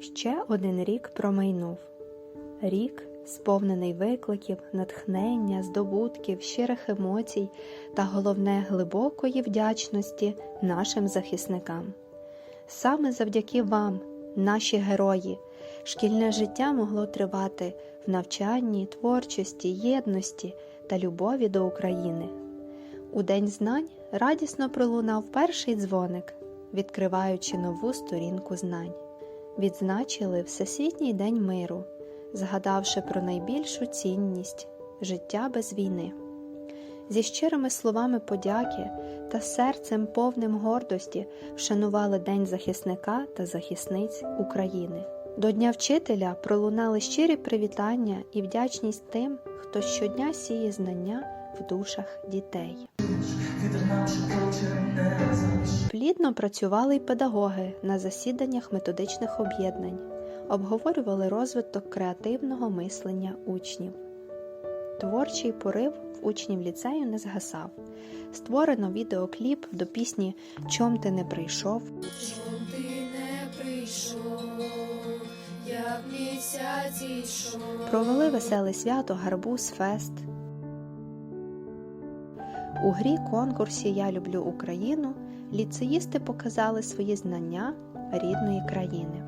Ще один рік промайнув. Рік, сповнений викликів, натхнення, здобутків, щирих емоцій та головне глибокої вдячності нашим захисникам. Саме завдяки вам, наші герої, шкільне життя могло тривати в навчанні, творчості, єдності та любові до України. У День знань радісно пролунав перший дзвоник, відкриваючи нову сторінку знань. Відзначили Всесвітній день миру, згадавши про найбільшу цінність життя без війни. Зі щирими словами подяки та серцем повним гордості вшанували День захисника та захисниць України. До Дня вчителя пролунали щирі привітання і вдячність тим, хто щодня сіє знання в душах дітей. Плідно працювали й педагоги на засіданнях методичних об'єднань, обговорювали розвиток креативного мислення учнів. Творчий порив в учнів ліцею не згасав. Створено відеокліп до пісні Чом ти не прийшов. Чом ти не прийшов, як місяць ішов. Провели веселе свято Гарбуз Фест. У грі конкурсі Я люблю Україну ліцеїсти показали свої знання рідної країни.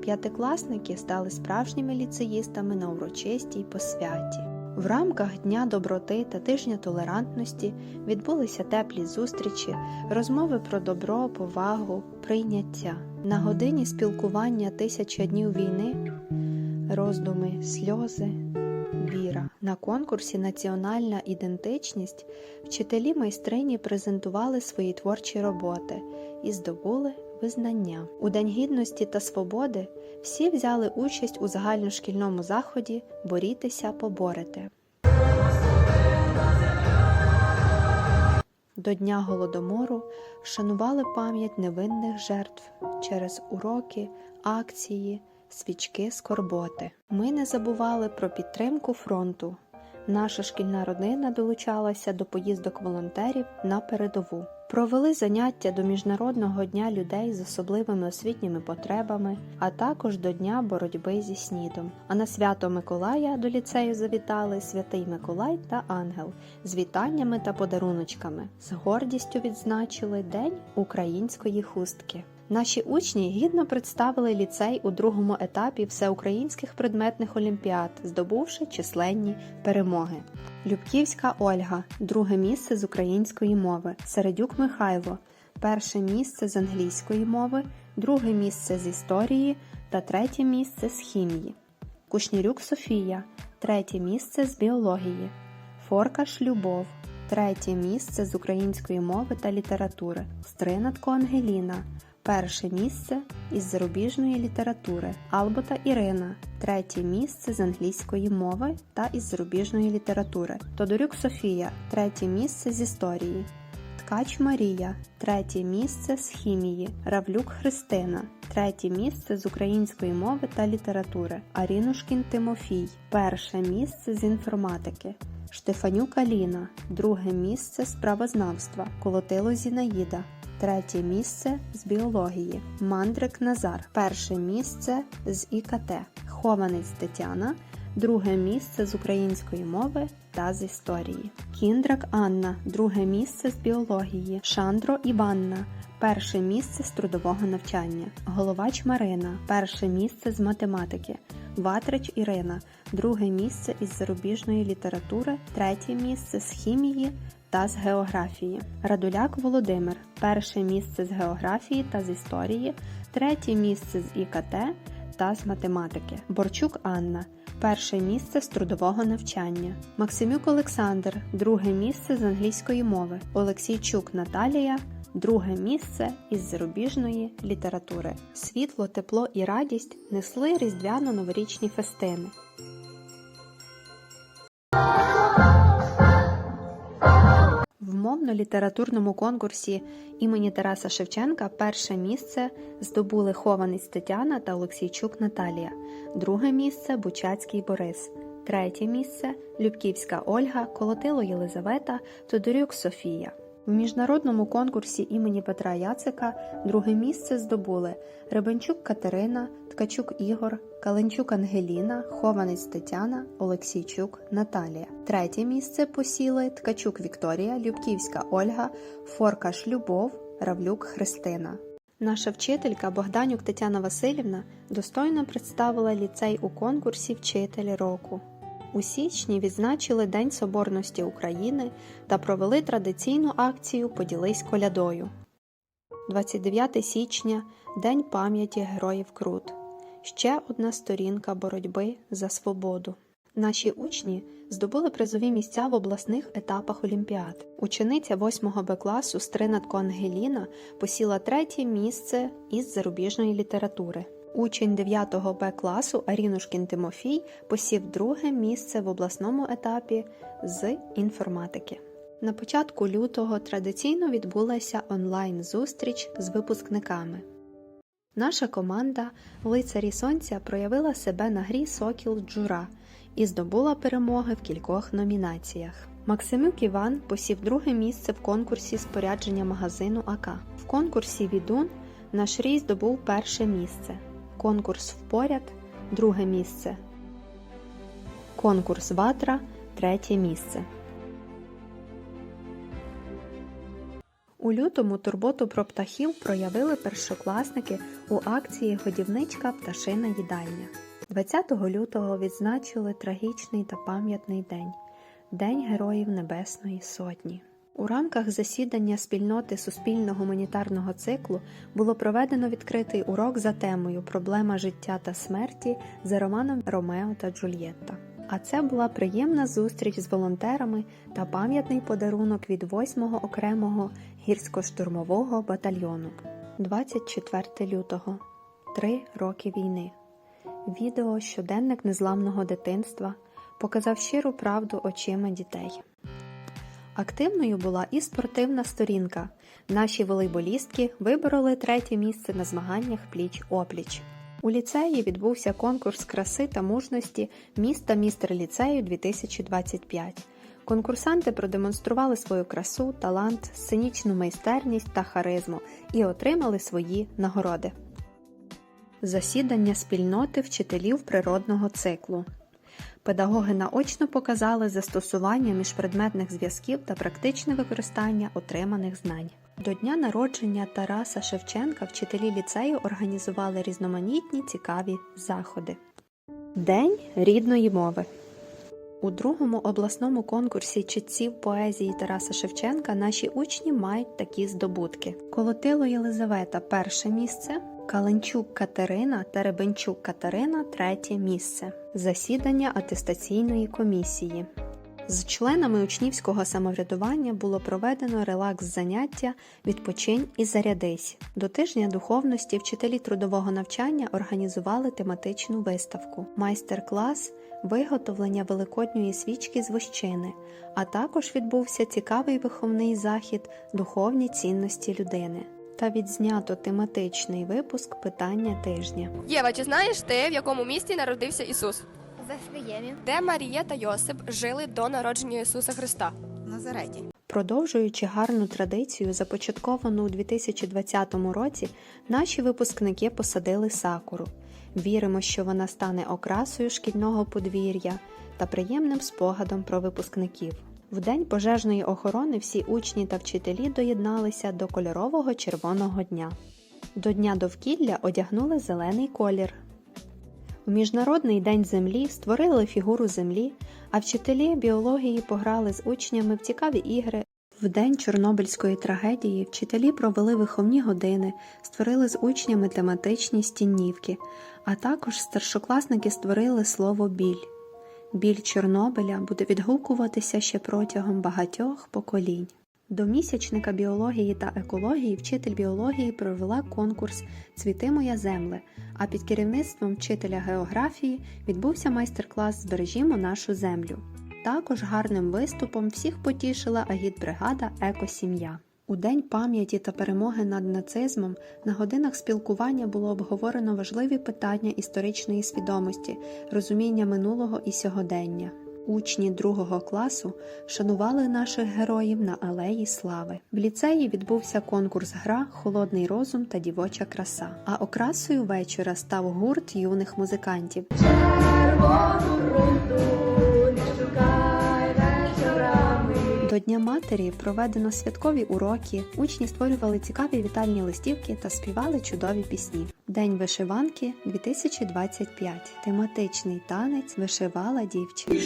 П'ятикласники стали справжніми ліцеїстами на урочистій посвяті. В рамках Дня доброти та тижня толерантності відбулися теплі зустрічі, розмови про добро, повагу, прийняття. На годині спілкування тисяча днів війни роздуми, сльози, віра. На конкурсі Національна ідентичність вчителі майстрині презентували свої творчі роботи і здобули визнання. У День гідності та свободи всі взяли участь у загальношкільному заході Борітеся, поборете. До Дня Голодомору вшанували пам'ять невинних жертв через уроки, акції, свічки скорботи. Ми не забували про підтримку фронту. Наша шкільна родина долучалася до поїздок волонтерів на передову. Провели заняття до Міжнародного дня людей з особливими освітніми потребами, а також до Дня боротьби зі снідом. А на свято Миколая до ліцею завітали святий Миколай та Ангел з вітаннями та подаруночками. З гордістю відзначили День української хустки. Наші учні гідно представили ліцей у другому етапі всеукраїнських предметних олімпіад, здобувши численні перемоги. Любківська Ольга, друге місце з української мови, Середюк Михайло, перше місце з англійської мови, друге місце з історії та третє місце з хімії. Кушнірюк Софія, третє місце з біології, Форкаш Любов, третє місце з української мови та літератури, Стринатко Ангеліна, перше місце із зарубіжної літератури, Албота Ірина, третє місце з англійської мови та із зарубіжної літератури, Тодорюк Софія, третє місце з історії. Ткач Марія, третє місце з хімії, Равлюк Христина, третє місце з української мови та літератури, Арінушкін Тимофій, перше місце з інформатики, Штефанюк Аліна, друге місце з правознавства, Колотило Зінаїда, третє місце з біології, Мандрик Назар, перше місце з ІКТ, Хованець Тетяна, друге місце з української мови та з історії. Кіндрак Анна, друге місце з біології, Шандро Іванна. Перше місце з трудового навчання, Головач Марина, перше місце з математики, Ватрич Ірина, друге місце із зарубіжної літератури, третє місце з хімії та з географії. Радуляк Володимир, перше місце з географії та з історії, третє місце з ІКТ та з математики. Борчук Анна, перше місце з трудового навчання. Максимюк Олександр, друге місце з англійської мови. Олексійчук Наталія. Друге місце із зарубіжної літератури. Світло, тепло і радість несли різдвяно-новорічні фестини. Мовно-літературному конкурсі імені Тараса Шевченка перше місце здобули Хованець Тетяна та Олексійчук Наталія, друге місце Бучацький Борис, третє місце Любківська Ольга, Колотило Єлизавета, Тодорюк Софія. В міжнародному конкурсі імені Петра Яцика друге місце здобули Ребенчук Катерина, Ткачук Ігор, Каленчук Ангеліна, Хованець Тетяна, Олексійчук Наталія. Третє місце посіли Ткачук Вікторія, Любківська Ольга, Форкаш Любов, Равлюк Христина. Наша вчителька Богданюк Тетяна Васильівна достойно представила ліцей у конкурсі Вчитель року. У січні відзначили День Соборності України та провели традиційну акцію Поділись колядою. 29 січня День пам'яті Героїв Крут. Ще одна сторінка боротьби за свободу. Наші учні здобули призові місця в обласних етапах Олімпіад. Учениця 8 Б класу Стринатко Ангеліна посіла третє місце із зарубіжної літератури. Учень 9 Б класу Арінушкін Тимофій посів друге місце в обласному етапі з інформатики. На початку лютого традиційно відбулася онлайн-зустріч з випускниками. Наша команда Лицарі Сонця проявила себе на грі Сокіл Джура і здобула перемоги в кількох номінаціях. Максимюк Іван посів друге місце в конкурсі спорядження магазину АК. В конкурсі Відун наш рій здобув перше місце. Конкурс Впоряд друге місце. Конкурс Ватра третє місце. У лютому турботу про птахів проявили першокласники у акції Годівничка пташина їдальня. 20 лютого відзначили трагічний та пам'ятний день День Героїв Небесної Сотні. У рамках засідання спільноти суспільно гуманітарного циклу було проведено відкритий урок за темою Проблема життя та смерті за романом Ромео та Джульєтта. А це була приємна зустріч з волонтерами та пам'ятний подарунок від 8-го окремого гірсько-штурмового батальйону. 24 лютого. Три роки війни. Відео Щоденник незламного дитинства показав щиру правду очима дітей. Активною була і спортивна сторінка. Наші волейболістки вибороли третє місце на змаганнях пліч-опліч. У ліцеї відбувся конкурс краси та мужності міста містер ліцею 2025. Конкурсанти продемонстрували свою красу, талант, сценічну майстерність та харизму і отримали свої нагороди. Засідання спільноти вчителів природного циклу. Педагоги наочно показали застосування міжпредметних зв'язків та практичне використання отриманих знань. До дня народження Тараса Шевченка вчителі ліцею організували різноманітні цікаві заходи. День рідної мови. У другому обласному конкурсі читців поезії Тараса Шевченка наші учні мають такі здобутки: Колотило Єлизавета перше місце, Каленчук Катерина та Ребенчук Катерина третє місце. Засідання атестаційної комісії. З членами учнівського самоврядування було проведено релакс-заняття Відпочинь і зарядись. До тижня духовності вчителі трудового навчання організували тематичну виставку, майстер-клас виготовлення великодньої свічки з вощини, а також відбувся цікавий виховний захід Духовні цінності людини та відзнято тематичний випуск питання тижня. Єва, чи знаєш ти, в якому місті народився Ісус? Вифлеємі, Де Марія та Йосип жили до народження Ісуса Христа? Назареті. Продовжуючи гарну традицію, започатковану у 2020 році, наші випускники посадили сакуру. Віримо, що вона стане окрасою шкільного подвір'я та приємним спогадом про випускників. В день пожежної охорони всі учні та вчителі доєдналися до кольорового червоного дня. До Дня довкілля одягнули зелений колір. У Міжнародний день землі створили фігуру землі, а вчителі біології пограли з учнями в цікаві ігри. В день Чорнобильської трагедії вчителі провели виховні години, створили з учнями тематичні стіннівки, а також старшокласники створили слово біль. Біль Чорнобиля буде відгукуватися ще протягом багатьох поколінь. До місячника біології та екології вчитель біології провела конкурс Цвіти моя земле, а під керівництвом вчителя географії відбувся майстер-клас Збережімо нашу землю. Також гарним виступом всіх потішила агітбригада Екосім'я. У День пам'яті та перемоги над нацизмом на годинах спілкування було обговорено важливі питання історичної свідомості, розуміння минулого і сьогодення. Учні другого класу шанували наших героїв на алеї Слави. В ліцеї відбувся конкурс гра Холодний розум та дівоча краса. А окрасою вечора став гурт юних музикантів. До Дня матері проведено святкові уроки, учні створювали цікаві вітальні листівки та співали чудові пісні. День вишиванки 2025. Тематичний танець вишивала дівчина.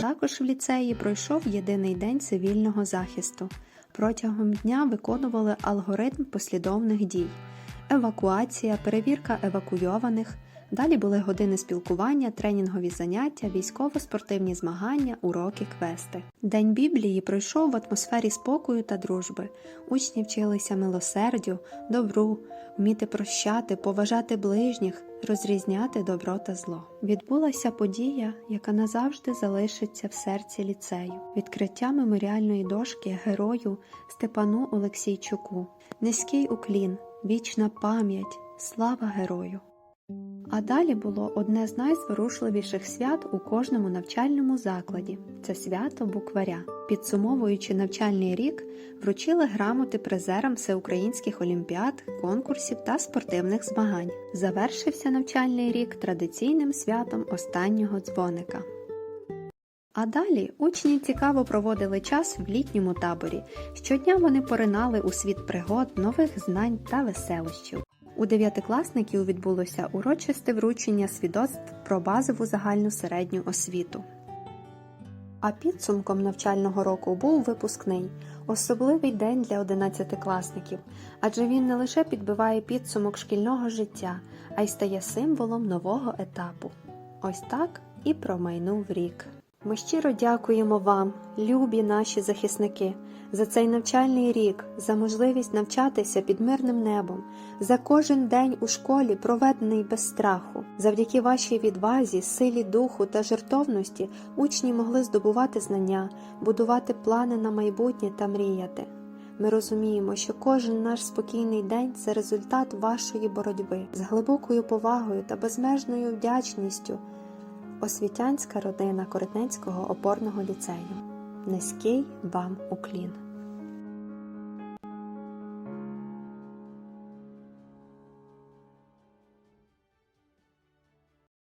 Також в ліцеї пройшов єдиний день цивільного захисту. Протягом дня виконували алгоритм послідовних дій: евакуація, перевірка евакуйованих. Далі були години спілкування, тренінгові заняття, військово-спортивні змагання, уроки, квести. День Біблії пройшов в атмосфері спокою та дружби. Учні вчилися милосердю, добру, вміти прощати, поважати ближніх, розрізняти добро та зло. Відбулася подія, яка назавжди залишиться в серці ліцею. Відкриття меморіальної дошки герою Степану Олексійчуку. Низький уклін, вічна пам'ять, слава герою. А далі було одне з найзворушливіших свят у кожному навчальному закладі це свято букваря. Підсумовуючи навчальний рік, вручили грамоти призерам всеукраїнських олімпіад, конкурсів та спортивних змагань. Завершився навчальний рік традиційним святом останнього дзвоника. А далі учні цікаво проводили час в літньому таборі. Щодня вони поринали у світ пригод, нових знань та веселощів. У дев'ятикласників відбулося урочисте вручення свідоцтв про базову загальну середню освіту. А підсумком навчального року був випускний, особливий день для одинадцятикласників, адже він не лише підбиває підсумок шкільного життя, а й стає символом нового етапу. Ось так і промайнув рік. Ми щиро дякуємо вам, любі наші захисники, за цей навчальний рік, за можливість навчатися під мирним небом, за кожен день у школі, проведений без страху. Завдяки вашій відвазі, силі духу та жертовності учні могли здобувати знання, будувати плани на майбутнє та мріяти. Ми розуміємо, що кожен наш спокійний день це результат вашої боротьби з глибокою повагою та безмежною вдячністю. Освітянська родина Коротненського опорного ліцею. Низький вам уклін.